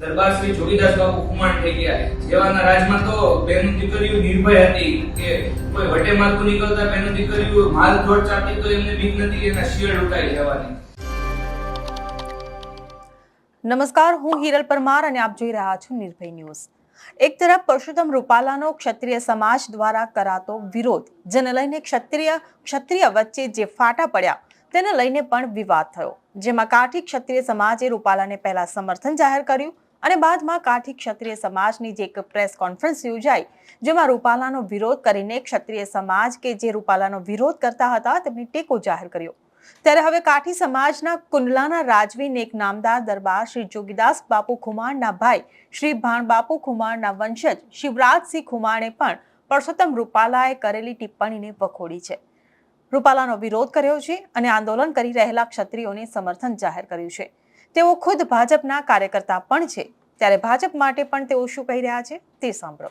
દરબાર શ્રી જોગીદાસ બાપુ ખુમાણ થઈ ગયા. જેવાના રાજમાં તો બેનું દીકરીઓ નિર્ભય હતી કે કોઈ વટે મારતું નીકળતા બેનું દીકરીઓ માલ ધોડ ચાપતી તો એમને બીક નથી, એના શિયળ ઉઠાઈ જવાની નમસ્કાર, હું હિરલ પરમાર અને આપ જોઈ રહ્યા છો નિર્ભય ન્યૂઝ. એક તરફ પરશુત્તમ રૂપાલાનો ક્ષત્રિય સમાજ દ્વારા કરાતો વિરોધ, જેને લઈને ક્ષત્રિય ક્ષત્રિય વચ્ચે જે ફાટા પડ્યા, તેને લઈને પણ વિવાદ થયો. જેમાં કાઠી ક્ષત્રિય સમાજે રૂપાલાને પહેલા સમર્થન જાહેર કર્યું અને બાદમાં કાઠી ક્ષત્રિય સમાજની જે એક પ્રેસ કોન્ફરન્સ યોજાઈ, જેમાં રૂપાલાનો વિરોધ કરીને ક્ષત્રિય સમાજ કે જે રૂપાલાનો વિરોધ કરતા હતા તેમની ટેકો જાહેર કર્યો. ત્યારે હવે કાઠી સમાજના કુંડલાના રાજવીને એક નામદાર દરબાર શ્રી જોગીદાસ બાપુ ખુમાણના ભાઈ, શ્રી ભાણ બાપુ ખુમાણના વંશજ શિવરાજસિંહ ખુમાણે પણ પરસોત્તમ રૂપાલાએ કરેલી ટિપ્પણીને વખોડી છે. રૂપાલાનો વિરોધ કર્યો છે અને આંદોલન કરી રહેલા ક્ષત્રિયોને સમર્થન જાહેર કર્યું છે. તેઓ ખુદ ભાજપના કાર્યકર્તા પણ છે. ત્યારે ભાજપ માટે પણ તેઓ શું કહી રહ્યા છે તે સાંભળો.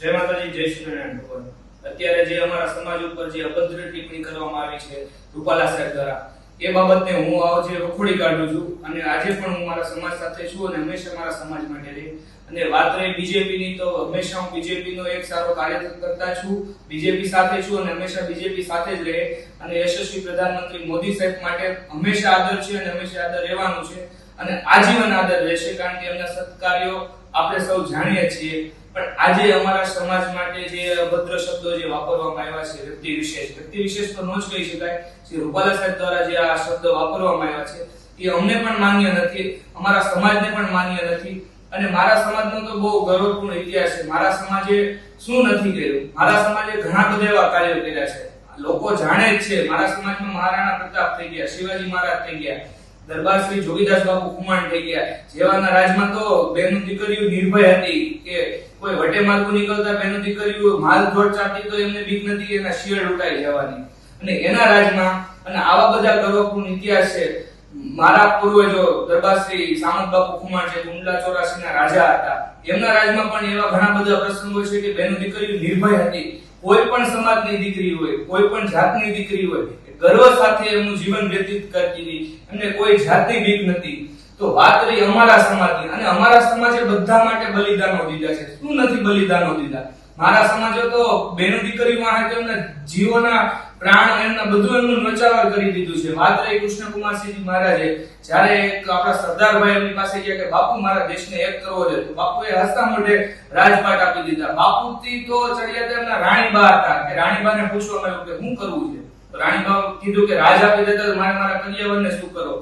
જય માતાજી, જય શ્રી નારાયણ અત્યારે જે અમારા સમાજ ઉપર જે અભદ્ર ટિપ્પણી કરવામાં આવી છે, રૂપાલા સાહેબ દ્વારા એ બાબતને હું આજે વખોડી કાઢું છું અને આજે પણ હું મારા સમાજ સાથે છું અને હંમેશા મારા સમાજ માટે રહી. અને વાત રહી બીજેપીની, તો હંમેશા હું બીજેપીનો એક સારો કાર્યકર્તા છું, બીજેપી સાથે છું અને હંમેશા બીજેપી સાથે જ રહે. અને યશસ્વી પ્રધાનમંત્રી મોદી સાહેબ માટે હંમેશા આદર છે અને હંમેશા આદર રહેવાનું છે. અને આજીવન આદર રહેશે કારણ કે એમના સત્કાર્યો આપણે સૌ જાણીએ છીએ. પણ આજે અમારા સમાજ માટે જે અભદ્ર શબ્દો જે વાપરવામાં આવ્યા છે, વ્યક્તિ વિશેષ વ્યક્તિ વિશેષ તો ન જ કહી શકાય. શ્રી રૂપાલા સાહેબ દ્વારા જે આ શબ્દ વાપરવામાં આવ્યા છે, એ અમને પણ માન્ય નથી, અમારા સમાજને પણ માન્ય નથી. અને મારા સમાજનો તો બહુ ગૌરવપૂર્ણ ઇતિહાસ છે. મારા સમાજે શું નથી કર્યું? મારા સમાજે ઘણા બધા એવા કાર્યો કર્યા છે. લોકો જાણે જ છે, મારા સમાજમાં મહારાણા પ્રતાપ થઈ ગયા, શિવાજી મહારાજ થઈ ગયા. દરબાર શ્રી જોગીદાસ બાપુ ખુમાણ થઈ ગયા. જેવાના રાજમાં તો બેનું દીકરીઓ નિર્ભય હતી કે કોઈ વટે માર્ગો નીકળતા બેનું દીકરીઓ માલ ધોળ ચાપતી તો એમને બીક નથી, એના શિયળ લૂંટાઈ જવાની અને એના રાજમાં અને આવા બધા ગૌરવપૂર્ણ ઇતિહાસ છે. મારા પૂર્વજો દરબાર શ્રી સામંત બાપુ કુમાર છે, કુંડલા ચોરાસીના રાજા હતા. એમના રાજમાં પણ એવા ઘણા બધા પ્રસંગો છે કે બેનું દીકરીઓ નિર્ભય હતી. કોઈ પણ સમાજની દીકરી હોય, કોઈ પણ જાતની દીકરી હોય ગર્વ સાથે એમનું જીવન વ્યતીત કરતી એમને કોઈ જાતની બીક નથી. તો વાત રહી અમારા સમાજની, અને અમારા સમાજે બધા માટે બલિદાનો દીધા છે. શું નથી બલિદાનો દીધા? મારા સમાજો તો બેનો દીકરી માં એમના જીવોના પ્રાણ એમના બધું એમનું નચાવર કરી દીધું છે. માત્ર એ કૃષ્ણકુમારસિંહજી મહારાજે જ્યારે એક આપણા સરદારભાઈ એમની પાસે ગયા કે બાપુ મારા દેશને એક કરવો છે, તો બાપુએ હસતા મોઢે રાજપાટ આપી દીધા. બાપુથી તો ચડિયા તો એમના રાણીબા હતા કે રાણીબાને પૂછવામાં આવ્યું કે શું કરવું છે? રાણીબા કીધું કે રાજ આપી દેતા મારે મારા કરિયાવરને શું કરો?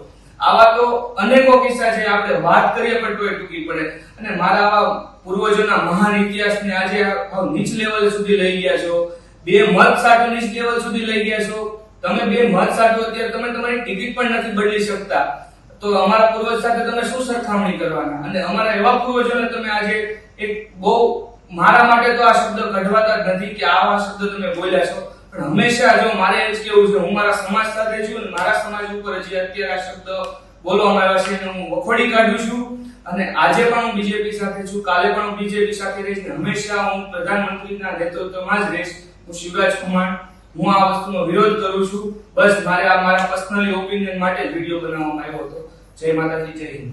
આવા તો અનેકો કિસ્સા છે. આપણે વાત કરીએ પણ તોય ટૂંકી પડે. અને મારા આવા પૂર્વજોના મહાન ઇતિહાસને આજે નીચ લેવલ સુધી લઈ ગયા છો. બે મત સાટો નીચ લેવલ સુધી લઈ ગયા છો. તમે બે મત સાટો અત્યારે તમે તમારી ટિકિટ પણ નથી બદલી શકતા. તો અમારા પૂર્વજ સાથે તમે શું સરખામણી કરવાના? અને અમારા એવા પૂર્વજોને તમે આજે એક બહુ મારા માટે તો આ શબ્દ કઢવાતા નથી કે આવા શબ્દ તમે બોલ્યા છો. પણ હંમેશા જો મારે એ જ કેવું છે, હું મારા સમાજ સાથે છું અને મારા સમાજ ઉપર જે અત્યારે આ શબ્દ બોલવામાં આવ્યા છે એને હું વખોડી કાઢું છું. અને આજે પણ હું બીજેપી સાથે છું, કાલે પણ હું બીજેપી સાથે રહીશ ને હંમેશા હું પ્રધાનમંત્રીના નેતૃત્વમાં જ રહીશ. હું શિવરાજ કુમાર હું આ વસ્તુનો વિરોધ કરું છું. બસ મારે આ મારા પર્સનલી ઓપિનિયન માટે વીડિયો બનાવવામાં આવ્યો હતો. જય માતાજી, જય હિન્દ.